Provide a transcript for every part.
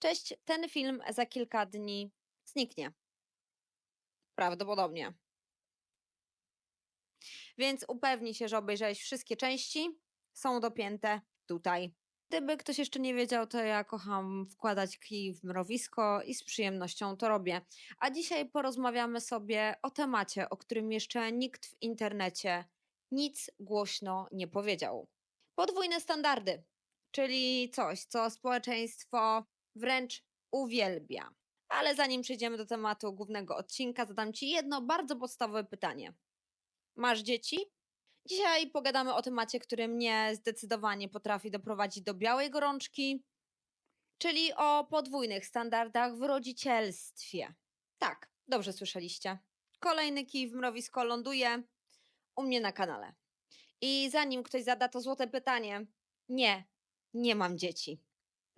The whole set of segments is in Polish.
Cześć, ten film za kilka dni zniknie. Prawdopodobnie. Więc upewnij się, że obejrzałeś wszystkie części. Są dopięte tutaj. Gdyby ktoś jeszcze nie wiedział, to ja kocham wkładać kij w mrowisko i z przyjemnością to robię. A dzisiaj porozmawiamy sobie o temacie, o którym jeszcze nikt w internecie nic głośno nie powiedział. Podwójne standardy, czyli coś, co społeczeństwo wręcz uwielbia. Ale zanim przejdziemy do tematu głównego odcinka, zadam Ci jedno bardzo podstawowe pytanie. Masz dzieci? Dzisiaj pogadamy o temacie, który mnie zdecydowanie potrafi doprowadzić do białej gorączki, czyli o podwójnych standardach w rodzicielstwie. Tak, dobrze słyszeliście. Kolejny kij w mrowisko ląduje u mnie na kanale. I zanim ktoś zada to złote pytanie, nie, nie mam dzieci.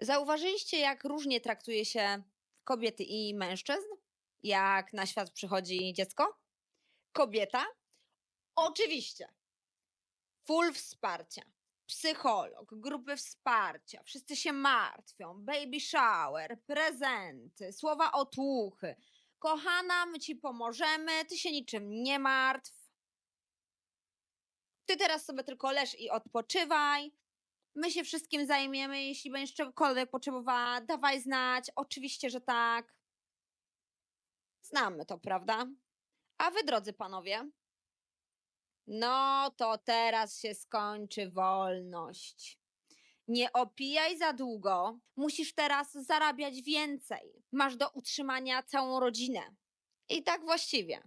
Zauważyliście, jak różnie traktuje się kobiety i mężczyzn? Jak na świat przychodzi dziecko? Kobieta? Oczywiście. Full wsparcia. Psycholog, grupy wsparcia, wszyscy się martwią, baby shower, prezenty, słowa otuchy. Kochana, my ci pomożemy, ty się niczym nie martw. Ty teraz sobie tylko leż i odpoczywaj. My się wszystkim zajmiemy, jeśli będziesz czegokolwiek potrzebowała, dawaj znać. Oczywiście, że tak. Znamy to, prawda? A wy, drodzy panowie? No to teraz się skończy wolność. Nie opijaj za długo. Musisz teraz zarabiać więcej. Masz do utrzymania całą rodzinę. I tak właściwie.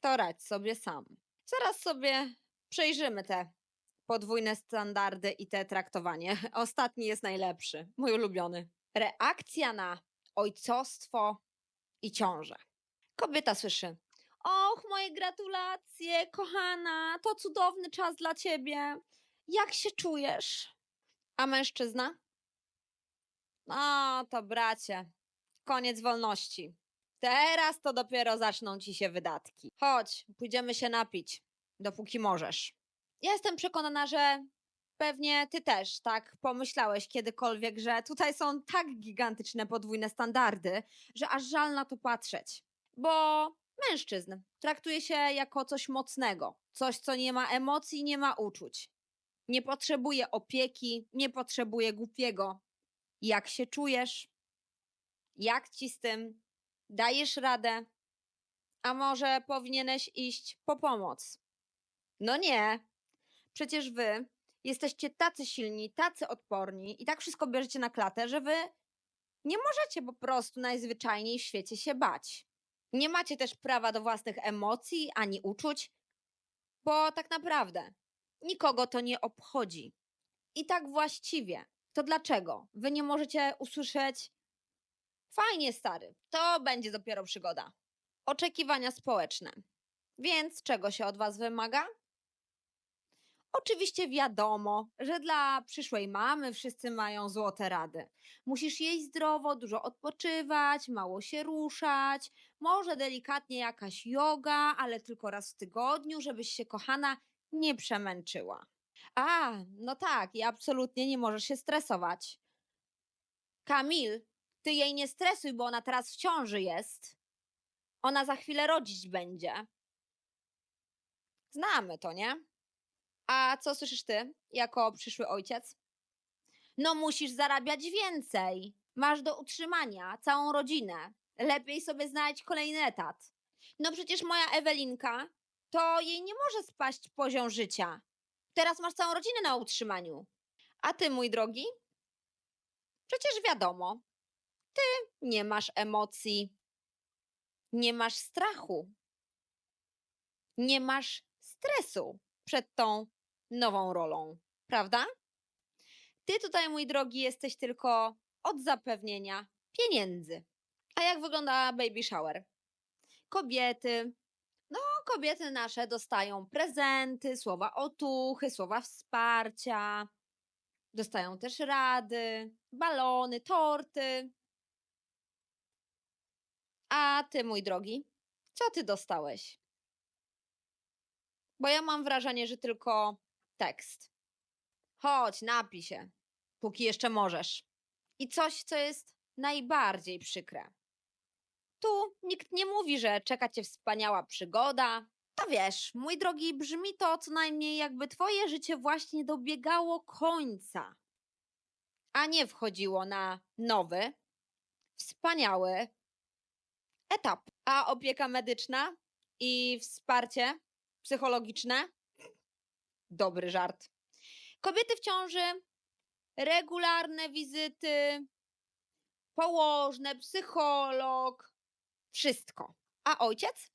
To radź sobie sam. Zaraz sobie przejrzymy te podwójne standardy i te traktowanie. Ostatni jest najlepszy, mój ulubiony. Reakcja na ojcostwo i ciążę. Kobieta słyszy: Och, moje gratulacje, kochana, to cudowny czas dla ciebie. Jak się czujesz? A mężczyzna? No, to bracie, koniec wolności. Teraz to dopiero zaczną ci się wydatki. Chodź, pójdziemy się napić, dopóki możesz. Ja jestem przekonana, że pewnie ty też tak pomyślałeś kiedykolwiek, że tutaj są tak gigantyczne podwójne standardy, że aż żal na to patrzeć. Bo mężczyzn traktuje się jako coś mocnego, coś, co nie ma emocji, nie ma uczuć. Nie potrzebuje opieki, nie potrzebuje głupiego. Jak się czujesz? Jak ci z tym? Dajesz radę? A może powinieneś iść po pomoc? No nie, Przecież wy jesteście tacy silni, tacy odporni i tak wszystko bierzecie na klatę, że wy nie możecie po prostu najzwyczajniej w świecie się bać. Nie macie też prawa do własnych emocji ani uczuć, bo tak naprawdę nikogo to nie obchodzi. I tak właściwie, to dlaczego wy nie możecie usłyszeć fajnie stary, to będzie dopiero przygoda. Oczekiwania społeczne. Więc czego się od was wymaga? Oczywiście wiadomo, że dla przyszłej mamy wszyscy mają złote rady. Musisz jeść zdrowo, dużo odpoczywać, mało się ruszać, może delikatnie jakaś yoga, ale tylko raz w tygodniu, żebyś się kochana nie przemęczyła. A, no tak, i absolutnie nie możesz się stresować. Kamil, ty jej nie stresuj, bo ona teraz w ciąży jest. Ona za chwilę rodzić będzie. Znamy to, nie? A co słyszysz ty, jako przyszły ojciec? No, musisz zarabiać więcej. Masz do utrzymania całą rodzinę. Lepiej sobie znaleźć kolejny etat. No przecież moja Ewelinka, to jej nie może spaść poziom życia. Teraz masz całą rodzinę na utrzymaniu. A ty, mój drogi? Przecież wiadomo, ty nie masz emocji, nie masz strachu, nie masz stresu przed tą nową rolą, prawda? Ty tutaj, mój drogi, jesteś tylko od zapewnienia pieniędzy. A jak wygląda baby shower? Kobiety, no kobiety nasze dostają prezenty, słowa otuchy, słowa wsparcia, dostają też rady, balony, torty. A ty, mój drogi, co ty dostałeś? Bo ja mam wrażenie, że tylko tekst. Chodź, napij się, póki jeszcze możesz. I coś, co jest najbardziej przykre. Tu nikt nie mówi, że czeka cię wspaniała przygoda. To wiesz, mój drogi, brzmi to co najmniej jakby twoje życie właśnie dobiegało końca, a nie wchodziło na nowy, wspaniały etap. A opieka medyczna i wsparcie psychologiczne? Dobry żart. Kobiety w ciąży, regularne wizyty, położne, psycholog, wszystko. A ojciec?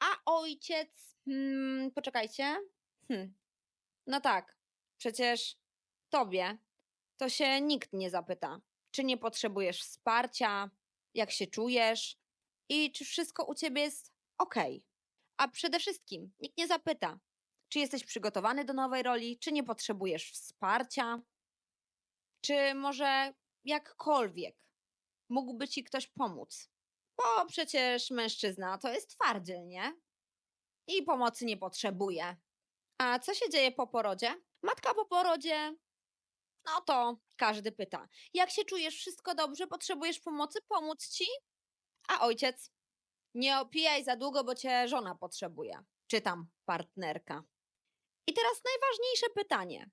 A ojciec, hmm, poczekajcie. Hmm. No tak, przecież tobie to się nikt nie zapyta, czy nie potrzebujesz wsparcia, jak się czujesz i czy wszystko u ciebie jest ok. A przede wszystkim nikt nie zapyta, czy jesteś przygotowany do nowej roli, czy nie potrzebujesz wsparcia, czy może jakkolwiek mógłby ci ktoś pomóc. Bo przecież mężczyzna to jest twardziel, nie? I pomocy nie potrzebuje. A co się dzieje po porodzie? Matka po porodzie. No to każdy pyta. Jak się czujesz? Wszystko dobrze? Potrzebujesz pomocy? Pomóc ci? A ojciec? Nie opijaj za długo, bo cię żona potrzebuje. Czytam partnerka. I teraz najważniejsze pytanie.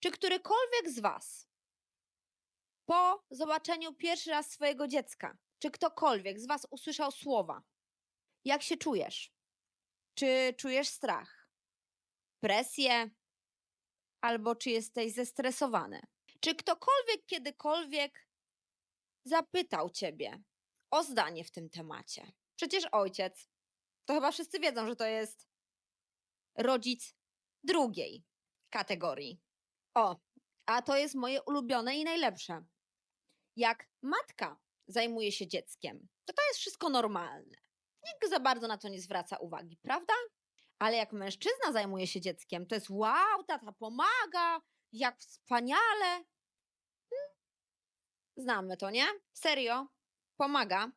Czy którykolwiek z Was po zobaczeniu pierwszy raz swojego dziecka, czy ktokolwiek z Was usłyszał słowa? Jak się czujesz? Czy czujesz strach, presję, albo czy jesteś zestresowany? Czy ktokolwiek kiedykolwiek zapytał Ciebie o zdanie w tym temacie? Przecież ojciec, to chyba wszyscy wiedzą, że to jest rodzic drugiej kategorii. O, a to jest moje ulubione i najlepsze. Jak matka zajmuje się dzieckiem, to to jest wszystko normalne. Nikt za bardzo na to nie zwraca uwagi, prawda? Ale jak mężczyzna zajmuje się dzieckiem, to jest wow, tata pomaga, jak wspaniale. Hmm. Znamy to, nie? Serio, pomaga.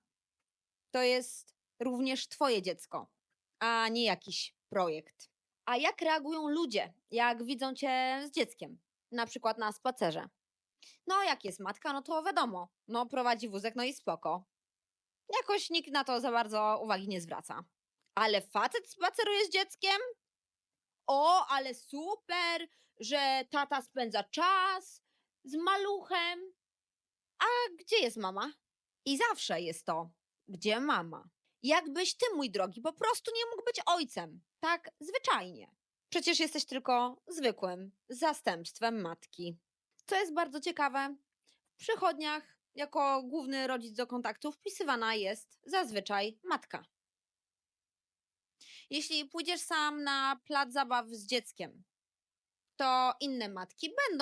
To jest również twoje dziecko, a nie jakiś projekt. A jak reagują ludzie, jak widzą cię z dzieckiem, na przykład na spacerze? No, jak jest matka, no to wiadomo, no prowadzi wózek, no i spoko. Jakoś nikt na to za bardzo uwagi nie zwraca. Ale facet spaceruje z dzieckiem? O, ale super, że tata spędza czas z maluchem. A gdzie jest mama? I zawsze jest to, gdzie mama. Jakbyś ty, mój drogi, po prostu nie mógł być ojcem. Tak zwyczajnie. Przecież jesteś tylko zwykłym zastępstwem matki. Co jest bardzo ciekawe, w przychodniach jako główny rodzic do kontaktu wpisywana jest zazwyczaj matka. Jeśli pójdziesz sam na plac zabaw z dzieckiem, to inne matki będą